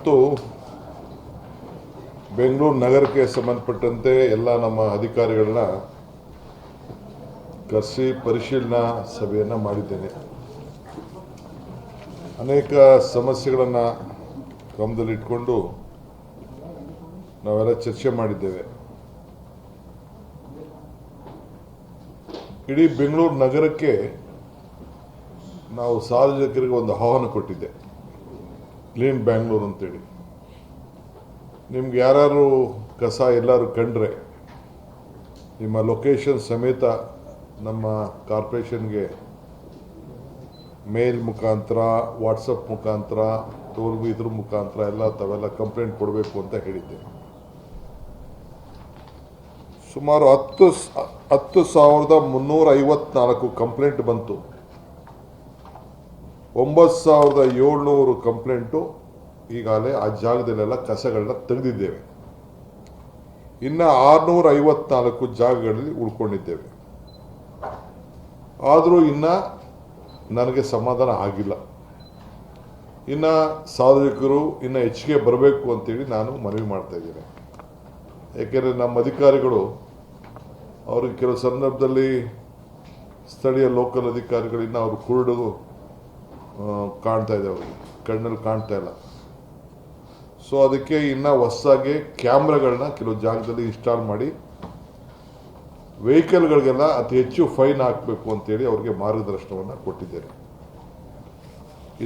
ಇವತ್ತು ಬೆಂಗಳೂರು ನಗರಕ್ಕೆ ಸಂಬಂಧಪಟ್ಟಂತೆ ಎಲ್ಲ ನಮ್ಮ ಅಧಿಕಾರಿಗಳನ್ನ ಕರೆಸಿ ಪರಿಶೀಲನಾ ಸಭೆಯನ್ನು ಮಾಡಿದ್ದೇನೆ. ಅನೇಕ ಸಮಸ್ಯೆಗಳನ್ನು ಗಮನದಲ್ಲಿಟ್ಕೊಂಡು ನಾವೆಲ್ಲ ಚರ್ಚೆ ಮಾಡಿದ್ದೇವೆ. ಇಡೀ ಬೆಂಗಳೂರು ನಗರಕ್ಕೆ ನಾವು ಸಾರ್ವಜನಿಕರಿಗೆ ಒಂದು ಆಹ್ವಾನ ಕೊಟ್ಟಿದ್ದೆ. ಕ್ಲೀನ್ ಬ್ಯಾಂಗ್ಳೂರು ಅಂತೇಳಿ. ನಿಮ್ಗೆ ಯಾರು ಕಸ ಎಲ್ಲರೂ ಕಂಡ್ರೆ, ನಿಮ್ಮ ಲೊಕೇಶನ್ ಸಮೇತ ನಮ್ಮ ಕಾರ್ಪೊರೇಷನ್ಗೆ ಮೇಲ್ ಮುಖಾಂತರ ವಾಟ್ಸಪ್ ಮುಖಾಂತರ ತೋರ್ಗು ಇದ್ರ ಮುಖಾಂತರ ಎಲ್ಲ ತಾವೆಲ್ಲ ಕಂಪ್ಲೇಂಟ್ ಕೊಡಬೇಕು ಅಂತ ಹೇಳಿದ್ದೆ. ಸುಮಾರು ಹತ್ತು ಹತ್ತು ಸಾವಿರದ ಮುನ್ನೂರ ಐವತ್ನಾಲ್ಕು ಕಂಪ್ಲೇಂಟ್ ಬಂತು. ಒಂಬತ್ತು ಸಾವಿರದ ಏಳ್ನೂರು ಕಂಪ್ಲೇಂಟು ಈಗಾಗಲೇ ಆ ಜಾಗದಲ್ಲೆಲ್ಲ ಕಸಗಳನ್ನ ತೆಗೆದಿದ್ದೇವೆ. ಇನ್ನು ಆರುನೂರ ಐವತ್ನಾಲ್ಕು ಜಾಗಗಳಲ್ಲಿ ಉಳ್ಕೊಂಡಿದ್ದೇವೆ. ಆದರೂ ಇನ್ನ ನನಗೆ ಸಮಾಧಾನ ಆಗಿಲ್ಲ. ಇನ್ನ ಸಾರ್ವಜನಿಕರು ಇನ್ನ ಹೆಚ್ಚಿಗೆ ಬರಬೇಕು ಅಂತೇಳಿ ನಾನು ಮನವಿ ಮಾಡ್ತಾ ಇದ್ದೇನೆ. ಯಾಕೆಂದರೆ ನಮ್ಮ ಅಧಿಕಾರಿಗಳು ಅವ್ರಿಗೆ ಕೆಲವು ಸಂದರ್ಭದಲ್ಲಿ ಸ್ಥಳೀಯ ಲೋಕಲ್ ಅಧಿಕಾರಿಗಳಿಂದ ಅವರು ಕುರುಡು ಕಾಣ್ತಾ ಇದೆ ಅವರು ಕಣ್ಣಲ್ಲಿ ಕಾಣ್ತಾ ಇಲ್ಲ. ಸೊ ಅದಕ್ಕೆ ಇನ್ನು ಹೊಸದಾಗಿ ಕ್ಯಾಮ್ರಾಗಳನ್ನ ಕೆಲವು ಜಾಗದಲ್ಲಿ ಇನ್ಸ್ಟಾಲ್ ಮಾಡಿ ವೆಹಿಕಲ್ಗಳಿಗೆಲ್ಲ ಅತಿ ಹೆಚ್ಚು ಫೈನ್ ಹಾಕಬೇಕು ಅಂತೇಳಿ ಅವರಿಗೆ ಮಾರ್ಗದರ್ಶನವನ್ನು ಕೊಟ್ಟಿದ್ದೇನೆ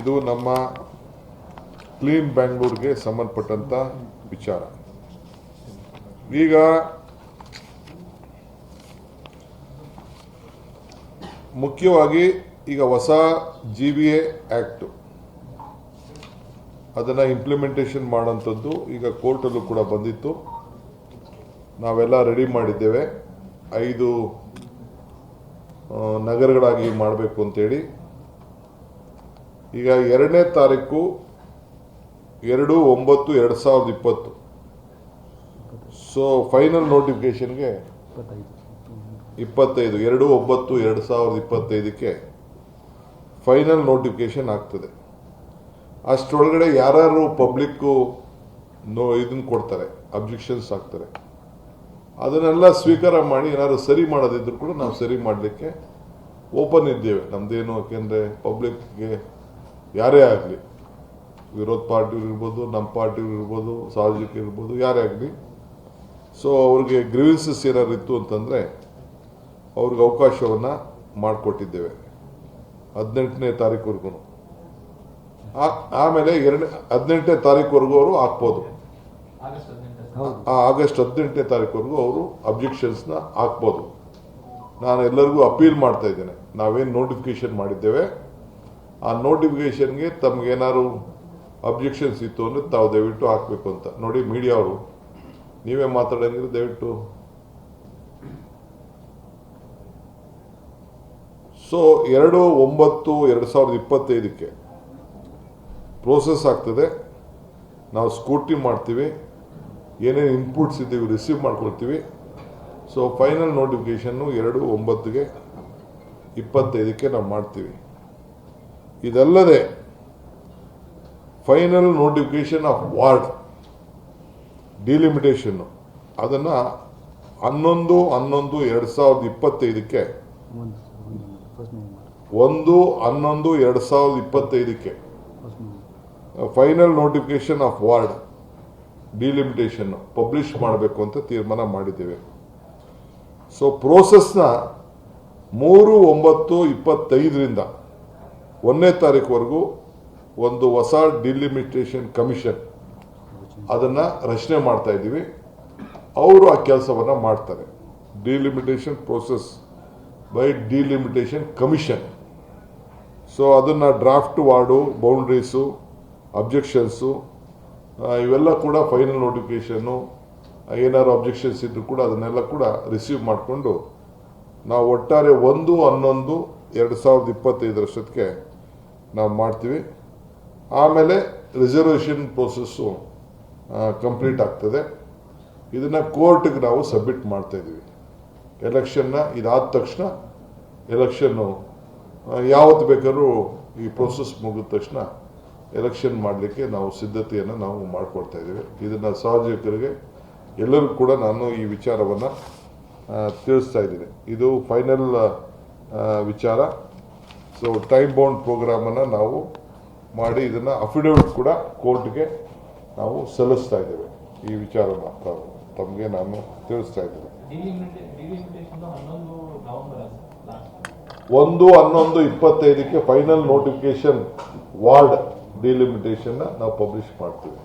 ಇದು ನಮ್ಮ ಕ್ಲೀನ್ ಬ್ಯಾಂಗ್ಳೂರ್ಗೆ ಸಂಬಂಧಪಟ್ಟಂತ ವಿಚಾರ. ಈಗ ಮುಖ್ಯವಾಗಿ ಈಗ ಹೊಸ ಜಿ ಬಿ ಎ ಆ್ಯಕ್ಟು ಅದನ್ನು ಇಂಪ್ಲಿಮೆಂಟೇಷನ್ ಮಾಡೋಂಥದ್ದು ಈಗ ಕೋರ್ಟಲ್ಲೂ ಕೂಡ ಬಂದಿತ್ತು. ನಾವೆಲ್ಲ ರೆಡಿ ಮಾಡಿದ್ದೇವೆ. ಐದು ನಗರಗಳಾಗಿ ಮಾಡಬೇಕು ಅಂತೇಳಿ. ಈಗ ಎರಡನೇ ತಾರೀಕು ಎರಡು ಒಂಬತ್ತು ಎರಡು ಸಾವಿರದ ಇಪ್ಪತ್ತು. ಸೊ ಫೈನಲ್ ನೋಟಿಫಿಕೇಷನ್ಗೆ ಇಪ್ಪತ್ತೈದು ಎರಡು ಒಂಬತ್ತು ಎರಡು ಸಾವಿರದ ಇಪ್ಪತ್ತೈದಕ್ಕೆ ಫೈನಲ್ ನೋಟಿಫಿಕೇಶನ್ ಆಗ್ತದೆ. ಅಷ್ಟರೊಳಗಡೆ ಯಾರು ಪಬ್ಲಿಕ್ಕು ನೋ ಇದನ್ನ ಕೊಡ್ತಾರೆ, ಅಬ್ಜೆಕ್ಷನ್ಸ್ ಆಗ್ತಾರೆ ಅದನ್ನೆಲ್ಲ ಸ್ವೀಕಾರ ಮಾಡಿ ಏನಾದ್ರು ಸರಿ ಮಾಡೋದಿದ್ರು ಕೂಡ ನಾವು ಸರಿ ಮಾಡಲಿಕ್ಕೆ ಓಪನ್ ಇದ್ದೇವೆ. ನಮ್ದೇನು ಯಾಕೆಂದರೆ ಪಬ್ಲಿಕ್ಗೆ ಯಾರೇ ಆಗಲಿ, ವಿರೋಧ ಪಾರ್ಟಿ ಇರ್ಬೋದು, ನಮ್ಮ ಪಾರ್ಟಿ ಇರ್ಬೋದು, ಸಾರ್ವಜನಿಕ ಇರ್ಬೋದು, ಯಾರೇ ಆಗಲಿ. ಸೊ ಅವ್ರಿಗೆ ಗ್ರೀವೆನ್ಸಸ್ ಏನಾದ್ರು ಇತ್ತು ಅಂತಂದರೆ ಅವ್ರಿಗೆ ಅವಕಾಶವನ್ನು ಮಾಡಿಕೊಟ್ಟಿದ್ದೇವೆ. ಹದಿನೆಂಟನೇ ತಾರೀಕುವರೆಗೂ. ಆಮೇಲೆ ಎರಡನೇ ಹದಿನೆಂಟನೇ ತಾರೀಕುವರೆಗೂ ಅವರು ಹಾಕ್ಬೋದು. ಆ ಆಗಸ್ಟ್ ಹದಿನೆಂಟನೇ ತಾರೀಕುವರೆಗೂ ಅವರು ಅಬ್ಜೆಕ್ಷನ್ಸ್ನ ಹಾಕ್ಬೋದು. ನಾನು ಎಲ್ಲರಿಗೂ ಅಪೀಲ್ ಮಾಡ್ತಾ ಇದ್ದೇನೆ. ನಾವೇನು ನೋಟಿಫಿಕೇಶನ್ ಮಾಡಿದ್ದೇವೆ. ಆ ನೋಟಿಫಿಕೇಶನ್ಗೆ ತಮ್ಗೇನಾದ್ರು ಅಬ್ಜೆಕ್ಷನ್ಸ್ ಇತ್ತು ಅಂದರೆ ತಾವು ದಯವಿಟ್ಟು ಹಾಕ್ಬೇಕು ಅಂತ. ನೋಡಿ ಮೀಡಿಯಾ ಅವರು ನೀವೇ ಮಾತಾಡಂಗಿದ್ರೆ ದಯವಿಟ್ಟು. ಸೊ ಎರಡು, ಒಂಬತ್ತು, ಎರಡು ಸಾವಿರದ ಇಪ್ಪತ್ತೈದಕ್ಕೆ ಪ್ರೋಸೆಸ್ ಆಗ್ತದೆ. ನಾವು ಸ್ಕೂಟಿ ಮಾಡ್ತೀವಿ. ಏನೇನು ಇನ್ಪುಟ್ಸ್ ಇದ್ದೀವಿ ರಿಸೀವ್ ಮಾಡ್ಕೊಳ್ತೀವಿ. ಸೊ ಫೈನಲ್ ನೋಟಿಫಿಕೇಷನ್ನು ಎರಡು, ಒಂಬತ್ತಿಗೆ, ಇಪ್ಪತ್ತೈದಕ್ಕೆ ನಾವು ಮಾಡ್ತೀವಿ. ಇದಲ್ಲದೆ ಫೈನಲ್ ನೋಟಿಫಿಕೇಷನ್ ಆಫ್ ವಾರ್ಡ್ ಡಿಲಿಮಿಟೇಷನ್ನು ಅದನ್ನು ಹನ್ನೊಂದು ಹನ್ನೊಂದು, ಎರಡು ಸಾವಿರದ ಇಪ್ಪತ್ತೈದಕ್ಕೆ ಒಂದು ಒಂದು ಫಸ್ಟ್ ನೀವು ಮಾಡಿ ಒಂದು, ಹನ್ನೊಂದು, ಎರಡು ಸಾವಿರದ ಇಪ್ಪತ್ತೈದಕ್ಕೆ. Final notification of ward delimitation publish ಮಾಡಬೇಕು ಅಂತ ತೀರ್ಮಾನ ಮಾಡಿದ್ದೇವೆ. ಸೊ ಪ್ರೋಸೆಸ್ನ ಮೂರು, ಒಂಬತ್ತು, ಇಪ್ಪತ್ತೈದರಿಂದ ಒಂದನೇ ತಾರೀಕುವರೆಗೂ ಒಂದು ಹೊಸ ಡಿಲಿಮಿಟೇಷನ್ ಕಮಿಷನ್ ಅದನ್ನು ರಚನೆ ಮಾಡ್ತಾ ಇದ್ದೀವಿ. ಅವರು ಆ ಕೆಲಸವನ್ನು ಮಾಡ್ತಾರೆ. Delimitation process by delimitation commission so ಅದನ್ನು ಡ್ರಾಫ್ಟ್ ವಾರ್ಡು ಬೌಂಡ್ರೀಸು ಅಬ್ಜೆಕ್ಷನ್ಸು ಇವೆಲ್ಲ ಕೂಡ ಫೈನಲ್ ನೋಟಿಫಿಕೇಷನ್ನು ಏನಾದ್ರು ಅಬ್ಜೆಕ್ಷನ್ಸ್ ಇದ್ದರೂ ಕೂಡ ಅದನ್ನೆಲ್ಲ ಕೂಡ ರಿಸೀವ್ ಮಾಡಿಕೊಂಡು ನಾವು ಒಟ್ಟಾರೆ ಒಂದು, ಹನ್ನೊಂದು, ಎರಡು ಸಾವಿರದ ಇಪ್ಪತ್ತೈದರಷ್ಟೊತ್ತಿಗೆ ನಾವು ಮಾಡ್ತೀವಿ. ಆಮೇಲೆ ರಿಸರ್ವೇಷನ್ ಪ್ರೋಸೆಸ್ಸು ಕಂಪ್ಲೀಟ್ ಆಗ್ತದೆ. ಇದನ್ನು ಕೋರ್ಟ್ಗೆ ನಾವು ಸಬ್ಮಿಟ್ ಮಾಡ್ತಾ ಇದ್ದೀವಿ. ಎಲೆಕ್ಷನ್ನ ಇದಾದ ತಕ್ಷಣ ಎಲೆಕ್ಷನ್ನು ಯಾವತ್ತು ಬೇಕಾದ್ರೂ ಈ ಪ್ರೋಸೆಸ್ ಮುಗಿದ ತಕ್ಷಣ ಎಲೆಕ್ಷನ್ ಮಾಡಲಿಕ್ಕೆ ನಾವು ಸಿದ್ಧತೆಯನ್ನು ನಾವು ಮಾಡಿಕೊಡ್ತಾ ಇದ್ದೀವಿ. ಇದನ್ನು ಸಾರ್ವಜನಿಕರಿಗೆ ಎಲ್ಲರಿಗೂ ಕೂಡ ನಾನು ಈ ವಿಚಾರವನ್ನು ತಿಳಿಸ್ತಾ ಇದ್ದೀನಿ. ಇದು ಫೈನಲ್ ವಿಚಾರ. ಸೊ ಟೈಮ್ ಬೌಂಡ್ ಪ್ರೋಗ್ರಾಮನ್ನು ನಾವು ಮಾಡಿ ಇದನ್ನು ಅಫಿಡವಿಟ್ ಕೂಡ ಕೋರ್ಟ್ಗೆ ನಾವು ಸಲ್ಲಿಸ್ತಾ ಇದ್ದೇವೆ. ಈ ವಿಚಾರನ ತಾವು- ತಮಗೆ ನಾನು ತಿಳಿಸ್ತಾ ಇದ್ದೇನೆ. ಒಂದು ಹನ್ನೊಂದು ಇಪ್ಪತ್ತೈದಕ್ಕೆ ಫೈನಲ್ ನೋಟಿಫಿಕೇಶನ್ ವಾರ್ಡ್ ಡಿಲಿಮಿಟೇಷನ್ ನಾವು ಪಬ್ಲಿಷ್ ಮಾಡ್ತೀವಿ.